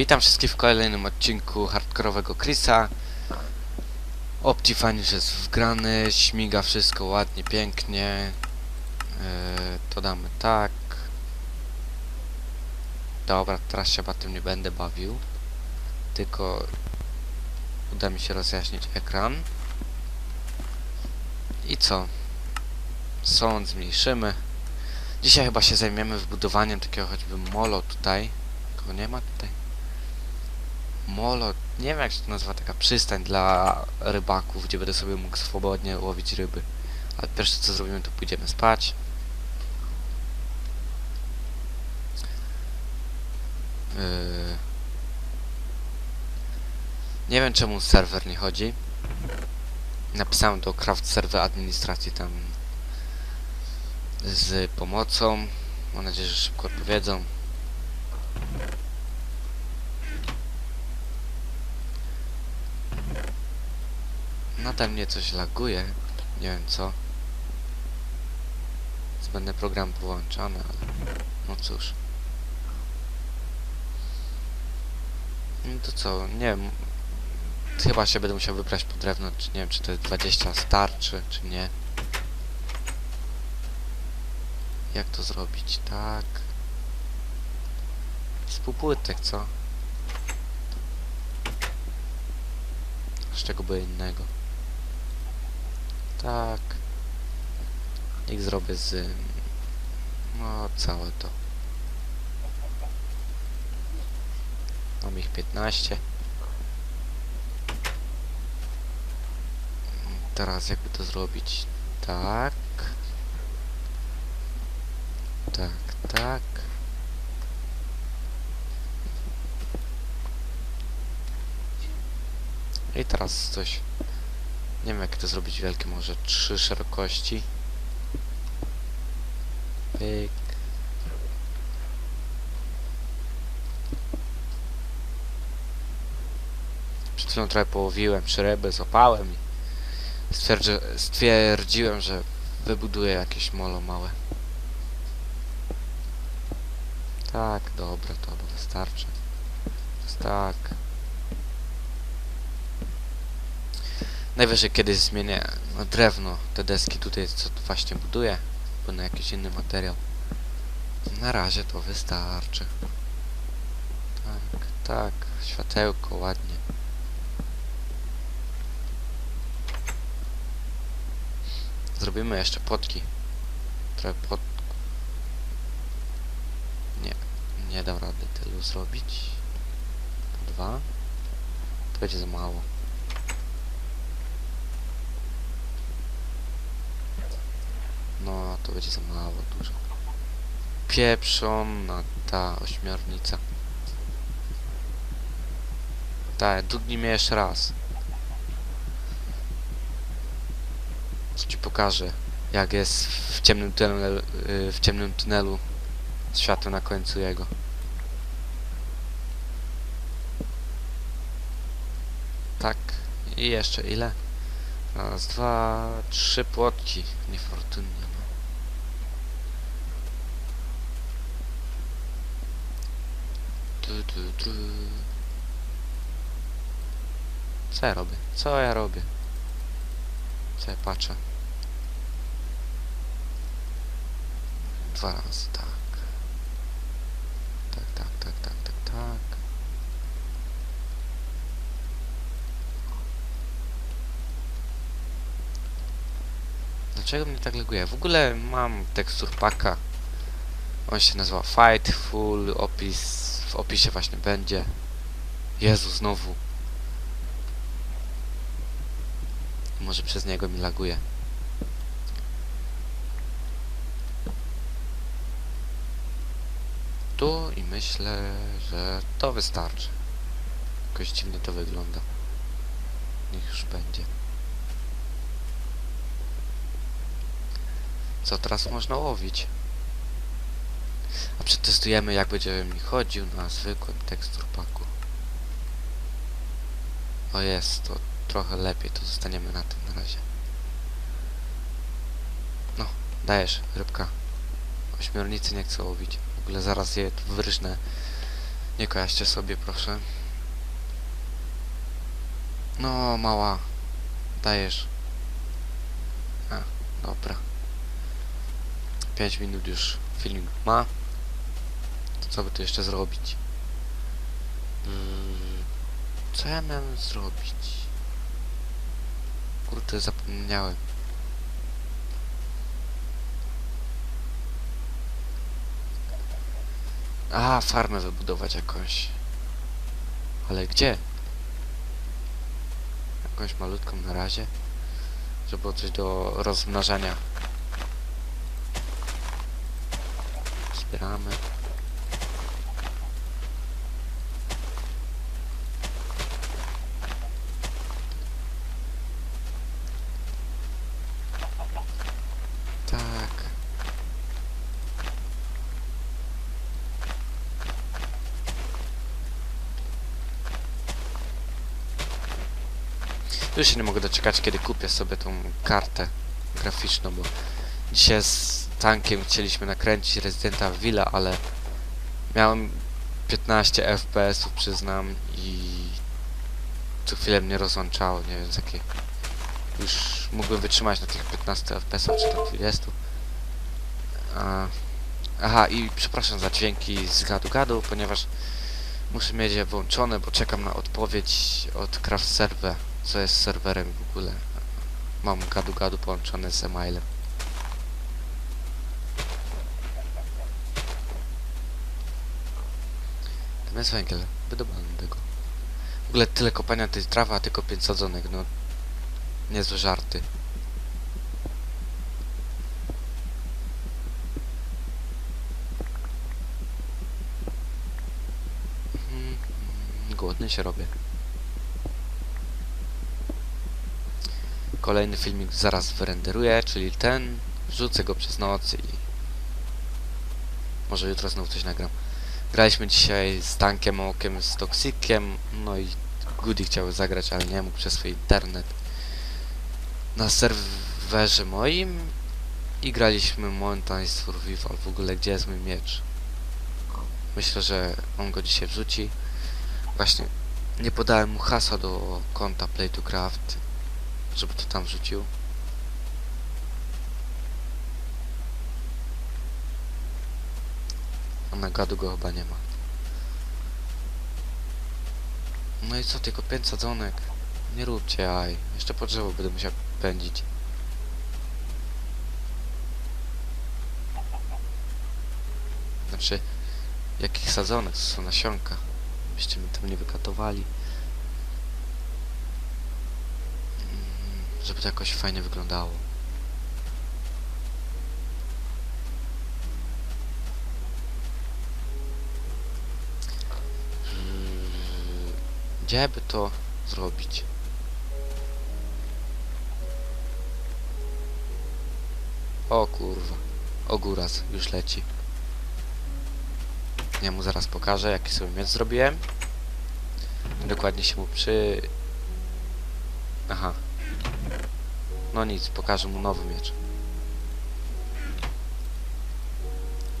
Witam wszystkich w kolejnym odcinku hardkorowego Chrisa. Optifine jest wgrany, śmiga wszystko ładnie, pięknie. Yy, to damy tak. Dobra, teraz się chyba tym nie będę bawił. Tylko uda mi się rozjaśnić ekran. I co? Sound zmniejszymy. Dzisiaj chyba się zajmiemy wbudowaniem takiego choćby molo tutaj. Kogo nie ma tutaj? Molo, nie wiem jak się to nazywa, taka przystań dla rybaków, gdzie będę sobie mógł swobodnie łowić ryby. Ale pierwsze co zrobimy to pójdziemy spać. Yy... Nie wiem czemu serwer nie chodzi. Napisałem do Craft Server administracji tam z pomocą. Mam nadzieję, że szybko odpowiedzą. Nadal mnie coś laguje. Nie wiem co. Zbędny program wyłączony, ale no cóż. No to co, nie wiem. Chyba się będę musiał wybrać po drewno, czy nie wiem, czy to jest 20 starczy, czy nie. Jak to zrobić? Tak. Z półpłytek, co? Z czego by innego? Tak. Niech zrobię z... No, całe to. Mam ich 15. Teraz jakby to zrobić? Tak. Tak, tak. I teraz coś. Nie wiem jak to zrobić wielkie, może trzy szerokości. Pyk. Przed chwilą trochę połowiłem trzy ryby, złapałem i stwierdzi stwierdziłem, że wybuduję jakieś molo małe. Tak, dobra, to wystarczy. Tak. Najwyżej kiedyś zmienię no, drewno, te deski tutaj, co właśnie buduję, bo na jakiś inny materiał. Na razie to wystarczy. Tak, tak, światełko, ładnie. Zrobimy jeszcze potki. Trochę pot... Nie, nie dam rady tylu zrobić. Dwa. To będzie za mało. No, to będzie za mało dużo. Pieprzona ta ośmiornica. Tak, dudnij mnie jeszcze raz. Co ci pokażę, jak jest w ciemnym tunelu, w ciemnym tunelu światło na końcu jego. Tak, i jeszcze ile? Raz, dwa, trzy płotki. Niefortunnie, no. Tu, tu, tu. Co ja robię? Co ja robię? Co ja patrzę? Dwa razy, tak. Tak, tak, tak, tak, tak, tak. Dlaczego mnie tak laguje? W ogóle mam tekstur paka. On się nazywa Fight Full opis. W opisie właśnie będzie. Jezu, znowu. Może przez niego mi laguje. Tu i myślę, że to wystarczy. Jakoś dziwnie to wygląda. Niech już będzie. Co teraz można łowić? A przetestujemy jak będzie mi chodził na zwykłym tekstur paku. O jest, to trochę lepiej, to zostaniemy na tym na razie. No, dajesz, rybka. Ośmiornicy nie chcę łowić. W ogóle zaraz je tu wyryżnę Nie kojarzcie sobie, proszę. No, mała. Dajesz. A, dobra. 5 minut już filmik ma. Co by tu jeszcze zrobić? Mm, Co ja miałem zrobić? Kurde, zapomniałem. A, farmę wybudować jakąś. Ale gdzie? Jakąś malutką na razie. Żeby było coś do rozmnażania. Zbieramy. Tak. Już się nie mogę doczekać, kiedy kupię sobie tą kartę graficzną, bo dzisiaj z tankiem chcieliśmy nakręcić Residenta Villa, ale miałem 15 FPS-ów, przyznam, i co chwilę mnie rozłączało, nie wiem z jakiej. Już mógłbym wytrzymać na tych 15 FPS-ach, czy tam 20. A, aha, i przepraszam za dźwięki z gadu-gadu, ponieważ muszę mieć je włączone, bo czekam na odpowiedź od Craft Server, co jest serwerem w ogóle. Mam gadu-gadu połączone z e-mailem. Tam jest węgiel, wydobany tego. W ogóle tyle kopania tej trawy, a tylko 5 sadzonek, no. Niezłe żarty. Mhm, Głodny się robię. Kolejny filmik zaraz wyrenderuję, czyli ten. Wrzucę go przez noc i... Może jutro znowu coś nagram. Graliśmy dzisiaj z Tankiem Okiem, z Toxikiem, no i Goody chciały zagrać, ale nie mógł przez swój internet. Na serwerze moim i graliśmy Mountain Survival. W ogóle gdzie jest mój miecz? Myślę, że on go dzisiaj wrzuci. Właśnie nie podałem mu hasła do konta Play to Craft, żeby to tam wrzucił. A na gadu go chyba nie ma. No i co, tylko pięć sadzonek? Nie róbcie aj. Jeszcze po drzewo będę musiał pędzić. Znaczy, jakich sadzonek? To są nasionka. Byście mi tam nie wykatowali. Żeby to jakoś fajnie wyglądało. Mm, Gdzie by to zrobić? O kurwa. Ogóraz już leci. Ja mu zaraz pokażę, jaki sobie miecz zrobiłem. Dokładnie się mu przy... Aha. No nic, pokażę mu nowy miecz.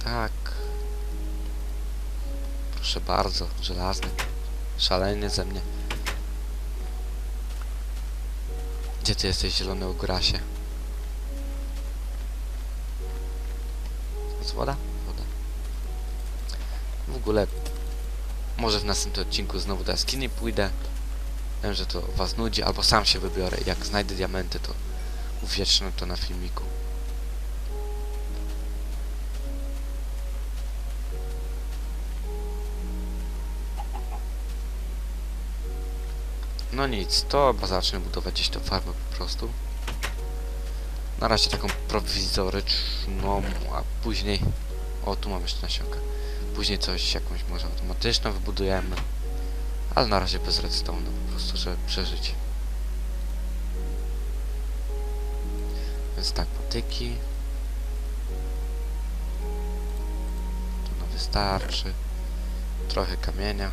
Tak. Proszę bardzo, żelazny. Szalenie ze mnie. Gdzie ty jesteś, zielony ograsie? Jest woda? Woda. W ogóle może w następnym odcinku znowu do jaskini pójdę. Wiem, że to was nudzi, albo sam się wybiorę. Jak znajdę diamenty, to uwiecznę to na filmiku. No nic, to zacznę budować gdzieś tą farmę po prostu. Na razie taką prowizoryczną, a później... O, tu mam jeszcze nasionka. Później coś, jakąś może automatyczną wybudujemy. Ale na razie bez redstone'u, po prostu, żeby przeżyć. Więc tak, patyki. To nam wystarczy. Trochę kamienia.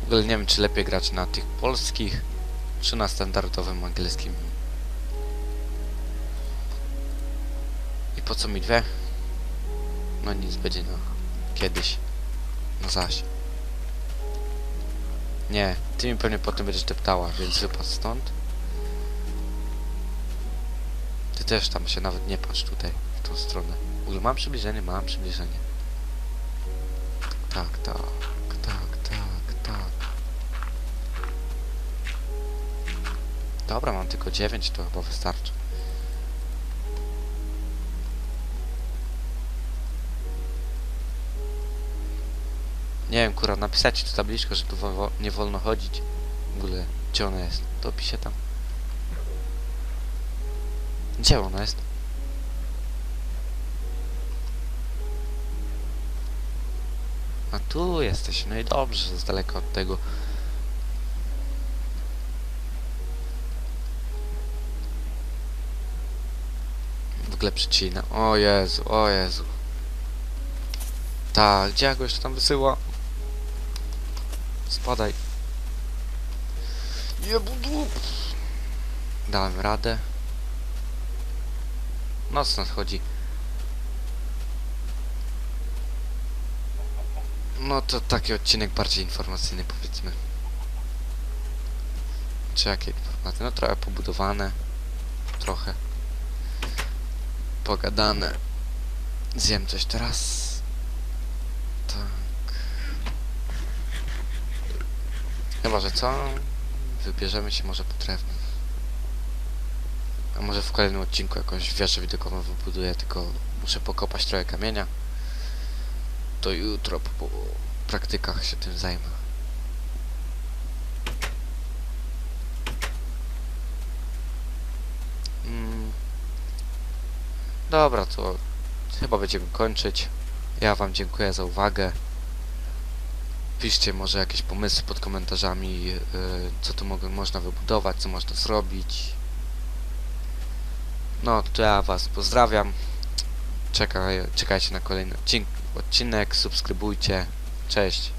W ogóle nie wiem, czy lepiej grać na tych polskich, czy na standardowym angielskim. I po co mi dwie? No nic, będzie no. Kiedyś. No zaś. Nie, ty mi pewnie potem będziesz deptała, więc wypadł stąd. Ty też tam się nawet nie patrz tutaj, w tą stronę. W ogóle mam przybliżenie? Mam przybliżenie. Tak, tak, tak, tak, tak. Dobra, mam tylko 9, to chyba wystarczy. Nie wiem, kurwa, napisać tu tabliczkę, że tu wo- nie wolno chodzić. W ogóle, gdzie ona jest? To pisze tam. Gdzie ona jest? A tu jesteś, no i dobrze, że z daleka od tego. W ogóle przycina. O Jezu, o Jezu. Tak, gdzie ja go jeszcze tam wysyła? Spadaj. Jebudu. Dałem radę. Noc nadchodzi. No to taki odcinek bardziej informacyjny powiedzmy. Czy jakie informacje? No trochę pobudowane. Trochę. Pogadane. Zjem coś teraz. Tak. Chyba, że co? Wybierzemy się może po drewno. A może w kolejnym odcinku jakąś wieżę widokową wybuduję, tylko muszę pokopać trochę kamienia. To jutro po praktykach się tym zajmę. Mm. Dobra, to chyba będziemy kończyć. Ja wam dziękuję za uwagę. Piszcie może jakieś pomysły pod komentarzami, yy, co tu mogę, można wybudować, co można zrobić. No, to ja was pozdrawiam. Czekaj, czekajcie na kolejny odcinek, subskrybujcie. Cześć.